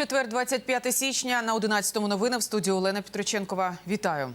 Четвер, 25 січня на 11-му новини в студії Олена Петриченкова. Вітаю.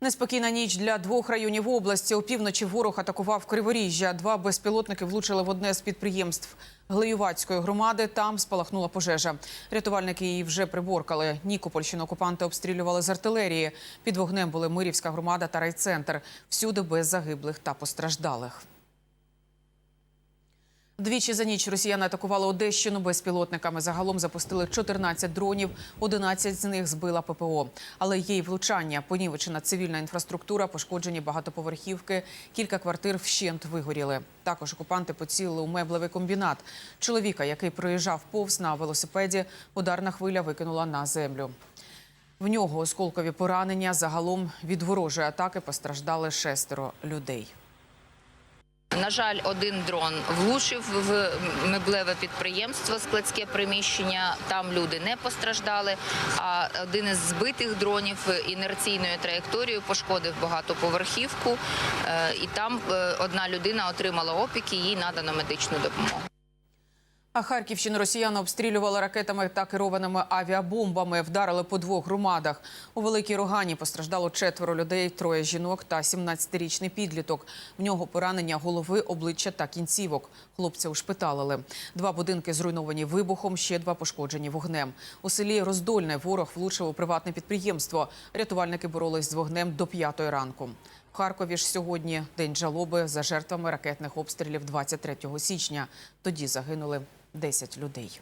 Неспокійна ніч для двох районів області. Опівночі ворог атакував Криворіжжя. Два безпілотники влучили в одне з підприємств Глеювацької громади. Там спалахнула пожежа. Рятувальники її вже приборкали. Нікопольщину окупанти обстрілювали з артилерії. Під вогнем були Мирівська громада та райцентр. Всюди без загиблих та постраждалих. Двічі за ніч росіяни атакували Одещину безпілотниками. Загалом запустили 14 дронів, 11 з них збила ППО. Але є й влучання. Понівечена цивільна інфраструктура, пошкоджені багатоповерхівки, кілька квартир вщент вигоріли. Також окупанти поцілили у меблевий комбінат. Чоловіка, який проїжджав повз на велосипеді, ударна хвиля викинула на землю. В нього осколкові поранення. Загалом від ворожої атаки постраждали шестеро людей. На жаль, один дрон влучив в меблеве підприємство, складське приміщення. Там люди не постраждали. А один із збитих дронів інерційною траєкторією пошкодив багатоповерхівку. Е, І там е, одна людина отримала опіки, їй надано медичну допомогу. А Харківщину росіяни обстрілювали ракетами та керованими авіабомбами. Вдарили по двох громадах. У Великій Рогані постраждало четверо людей, троє жінок та 17-річний підліток. В нього поранення голови, обличчя та кінцівок. Хлопця ушпиталили. Два будинки зруйновані вибухом, ще два пошкоджені вогнем. У селі Роздольне ворог влучив у приватне підприємство. Рятувальники боролись з вогнем до п'ятої ранку. В Харкові ж сьогодні день жалоби за жертвами ракетних обстрілів 23 січня. Тоді загинули 10 людей.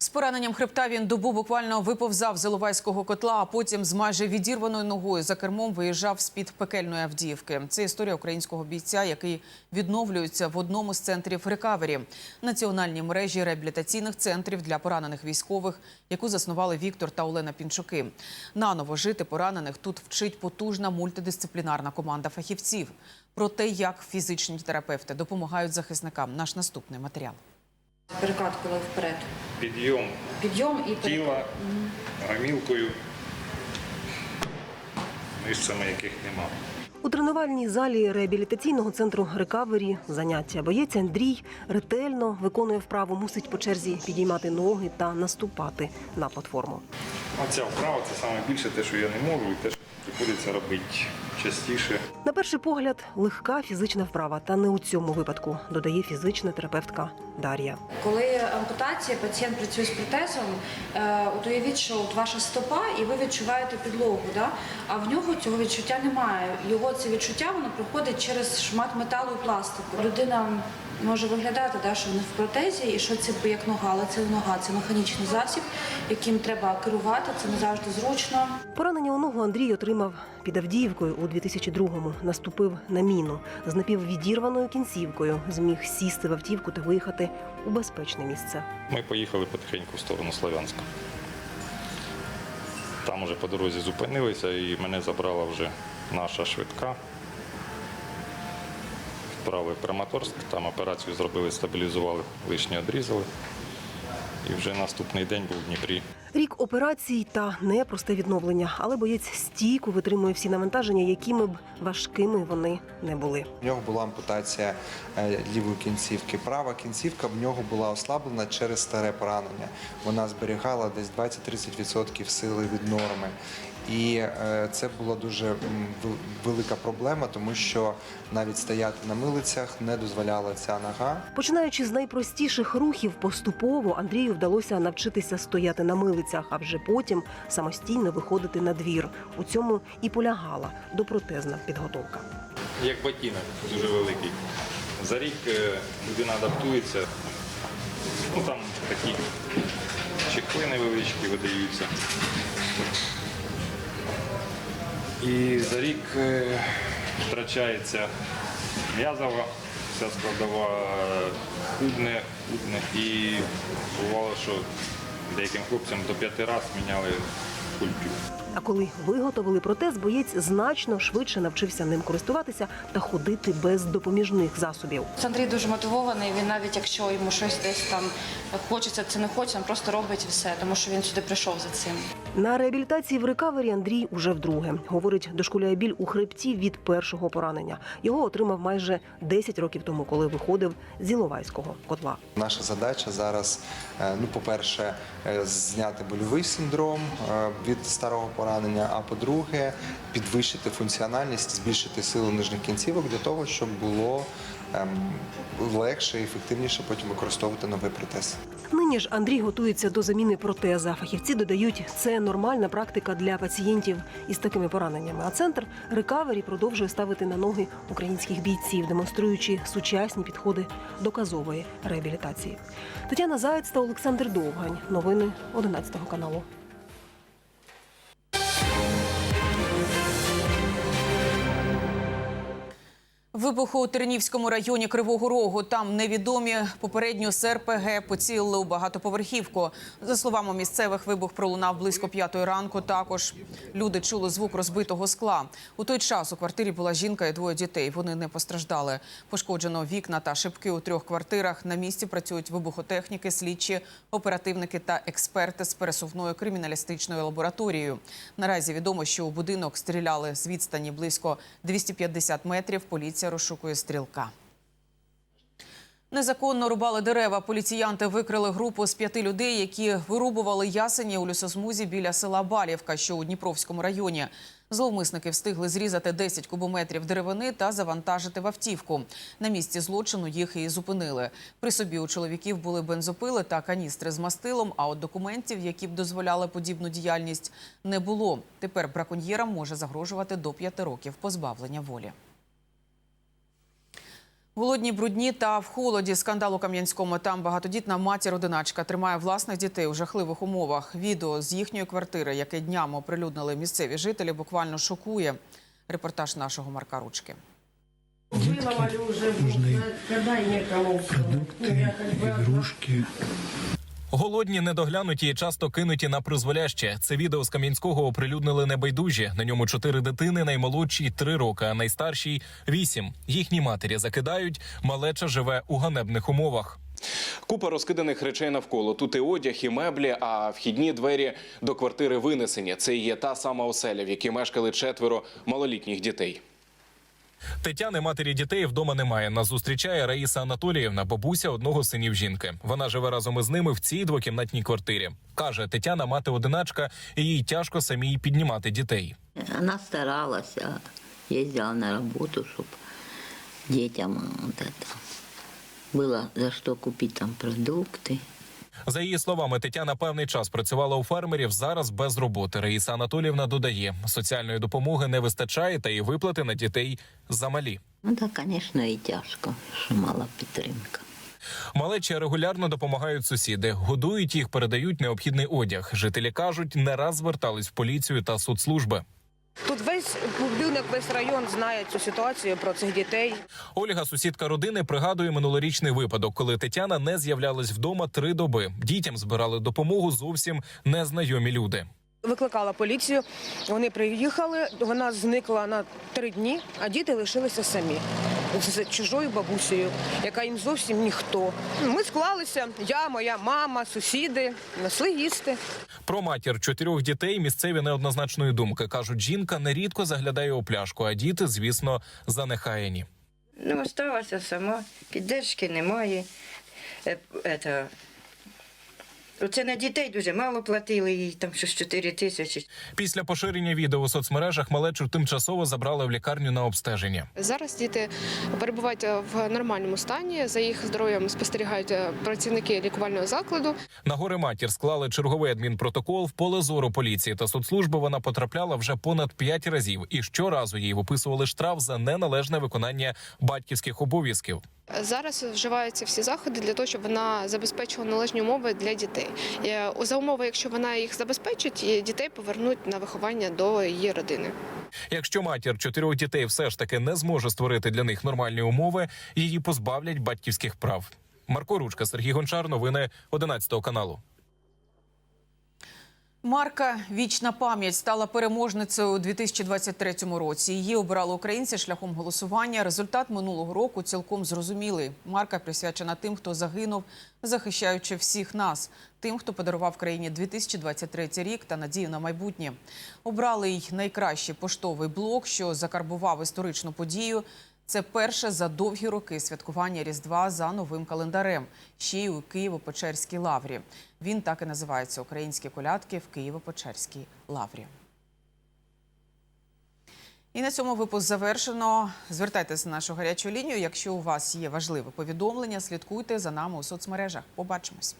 З пораненням хребта він добу буквально виповзав з Іловайського котла, а потім з майже відірваною ногою за кермом виїжджав з-під пекельної Авдіївки. Це історія українського бійця, який відновлюється в одному з центрів рекавері – національній мережі реабілітаційних центрів для поранених військових, яку заснували Віктор та Олена Пінчуки. Наново жити поранених тут вчить потужна мультидисциплінарна команда фахівців. Про те, як фізичні терапевти допомагають захисникам. Наш наступний матеріал. Перекаткували вперед. підйом Підйом і перекат. тіла гамілкою, мишцями яких нема. У тренувальній залі реабілітаційного центру рекавері заняття боєць Андрій ретельно виконує вправу, мусить по черзі підіймати ноги та наступати на платформу. Оця вправа це саме більше те, що я не можу, і те, що приходиться робити частіше. На перший погляд, легка фізична вправа, та не у цьому випадку, додає фізична терапевтка Дар'я. Коли ампутація, пацієнт працює з протезом, е, от уявіть, що от ваша стопа, і ви відчуваєте підлогу, да? а в нього цього відчуття немає. Його це відчуття воно проходить через шмат металу і пластику. Людина може виглядати, да, що вона в протезі, і що це як нога, але це не нога, це механічний засіб, яким треба керувати. Це не завжди зручно. Поранення у ногу Андрій отримав під Авдіївкою у 2002-му. Наступив на міну з напіввідірваною кінцівкою. Зміг сісти в автівку та виїхати у безпечне місце. Ми поїхали потихеньку в сторону Слов'янська. Там уже по дорозі зупинилися і мене забрала вже наша швидка. Вправили в Краматорськ, там операцію зробили, стабілізували, лишнє одрізали. І вже наступний день був в Дніпрі. Рік операцій та непросте відновлення, але боєць стійко витримує всі навантаження, якими б важкими вони не були. В нього була ампутація е, лівої кінцівки. Права кінцівка в нього була ослаблена через старе поранення. Вона зберігала десь 20-30% сили від норми. І е, це була дуже велика проблема, тому що навіть стояти на милицях не дозволяла ця нога. Починаючи з найпростіших рухів, поступово Андрію вдалося навчитися стояти на милицях, а вже потім самостійно виходити на двір. У цьому і полягала допротезна підготовка. Як ботинок дуже великий. За рік е, людина адаптується. Ну там такі чехли невеличкі видаються. І за рік е, втрачається м'язова, вся складова е, худне, худне. І бувало, що деяким хлопцям до п'яти разів міняли культю. А коли виготовили протез, боєць значно швидше навчився ним користуватися та ходити без допоміжних засобів. Андрій дуже мотивований. Він навіть якщо йому щось десь там хочеться, це не хочеться, він просто робить і все, тому що він сюди прийшов за цим. На реабілітації в рекавері Андрій уже вдруге. Говорить, дошкуляє біль у хребті від першого поранення. Його отримав майже 10 років тому, коли виходив з Іловайського котла. Наша задача зараз, е, ну, по-перше, е, зняти больовий синдром е, від старого поранення, а по-друге, підвищити функціональність, збільшити силу нижніх кінцівок для того, щоб було легше і ефективніше потім використовувати новий протез. Нині ж Андрій готується до заміни протеза. Фахівці додають, це нормальна практика для пацієнтів із такими пораненнями. А центр рекавері продовжує ставити на ноги українських бійців, демонструючи сучасні підходи доказової реабілітації. Тетяна Заєць та Олександр Довгань. Новини 11 каналу. Вибуху у Тернівському районі Кривого Рогу. Там невідомі попередньо з РПГ поцілили у багатоповерхівку. За словами місцевих, вибух пролунав близько п'ятої ранку. Також люди чули звук розбитого скла. У той час у квартирі була жінка і двоє дітей. Вони не постраждали. Пошкоджено вікна та шибки у трьох квартирах. На місці працюють вибухотехніки, слідчі, оперативники та експерти з пересувною криміналістичною лабораторією. Наразі відомо, що у будинок стріляли з відстані близько 250 метрів. Поліція розшукує стрілка. Незаконно рубали дерева. Поліціянти викрили групу з п'яти людей, які вирубували ясені у лісосмузі біля села Балівка, що у Дніпровському районі. Зловмисники встигли зрізати 10 кубометрів деревини та завантажити в автівку. На місці злочину їх і зупинили. При собі у чоловіків були бензопили та каністри з мастилом. А от документів, які б дозволяли подібну діяльність, не було. Тепер браконьєрам може загрожувати до п'яти років позбавлення волі. Голодні, брудні та в холоді скандал у Кам'янському. Там багатодітна матір-одиначка тримає власних дітей у жахливих умовах. Відео з їхньої квартири, яке днями оприлюднили місцеві жителі, буквально шокує. Репортаж нашого Марка Ручки. нужны продукты, игрушки. Голодні, недоглянуті і часто кинуті на призволяще. Це відео з Кам'янського оприлюднили небайдужі. На ньому чотири дитини, наймолодшій три роки, а найстаршій вісім. Їхні матері закидають. Малеча живе у ганебних умовах. Купа розкиданих речей навколо. Тут і одяг, і меблі, а вхідні двері до квартири винесені. Це є та сама оселя, в якій мешкали четверо малолітніх дітей. Тетяни матері дітей вдома немає. Нас зустрічає Раїса Анатоліївна, бабуся одного з синів жінки. Вона живе разом із ними в цій двокімнатній квартирі. каже Тетяна, мати одиначка, і їй тяжко самій піднімати дітей. Она старалась, а ездила на работу, чтобы детям вот это было за что купить там продукты. За її словами, Тетяна певний час працювала у фермерів. Зараз без роботи. Раїса Анатоліївна додає, соціальної допомоги не вистачає, та і виплати на дітей замалі. Ну так, конечно, і тяжко, що мала підтримка. Малечі регулярно допомагають сусіди, годують їх, передають необхідний одяг. Жителі кажуть, не раз звертались в поліцію та соцслужби. Тут весь будинок, весь район знає цю ситуацію про цих дітей. Ольга, сусідка родини, пригадує минулорічний випадок, коли Тетяна не з'являлась вдома три доби. Дітям збирали допомогу зовсім незнайомі люди. Викликала поліцію. Вони приїхали. Вона зникла на три дні, а діти лишилися самі з чужою бабусею, яка їм зовсім ніхто. Ми склалися. Я, моя мама, сусіди, несли їсти. Про матір чотирьох дітей місцеві неоднозначної думки кажуть, жінка нерідко заглядає у пляшку, а діти, звісно, занехаяні. Ну, осталася сама, піддержки немає. Е, ето, Оце на дітей дуже мало платили, їй там щось 4 тисячі. Після поширення відео у соцмережах малечу тимчасово забрали в лікарню на обстеження. Зараз діти перебувають в нормальному стані. За їх здоров'ям спостерігають працівники лікувального закладу. На горе матір склали черговий адмінпротокол в поле зору поліції та соцслужби. Вона потрапляла вже понад п'ять разів, і щоразу їй виписували штраф за неналежне виконання батьківських обов'язків. Зараз вживаються всі заходи для того, щоб вона забезпечила належні умови для дітей. Е, За умови, якщо вона їх забезпечить, дітей повернуть на виховання до її родини. Якщо матір чотирьох дітей все ж таки не зможе створити для них нормальні умови, її позбавлять батьківських прав. Марко Ручка, Сергій Гончар, новини 11 каналу. Марка Вічна пам'ять стала переможницею у 2023 році. Її обирали українці шляхом голосування. Результат минулого року цілком зрозумілий. Марка присвячена тим, хто загинув, захищаючи всіх нас, тим, хто подарував країні 2023 рік та надію на майбутнє. Обрали й найкращий поштовий блок, що закарбував історичну подію. Це перше за довгі роки святкування Різдва за новим календарем, ще й у Києво-Печерській лаврі. Він так і називається Українські колядки в Києво-Печерській лаврі. І на цьому випуск завершено. Звертайтеся на нашу гарячу лінію. Якщо у вас є важливе повідомлення, слідкуйте за нами у соцмережах. Побачимось.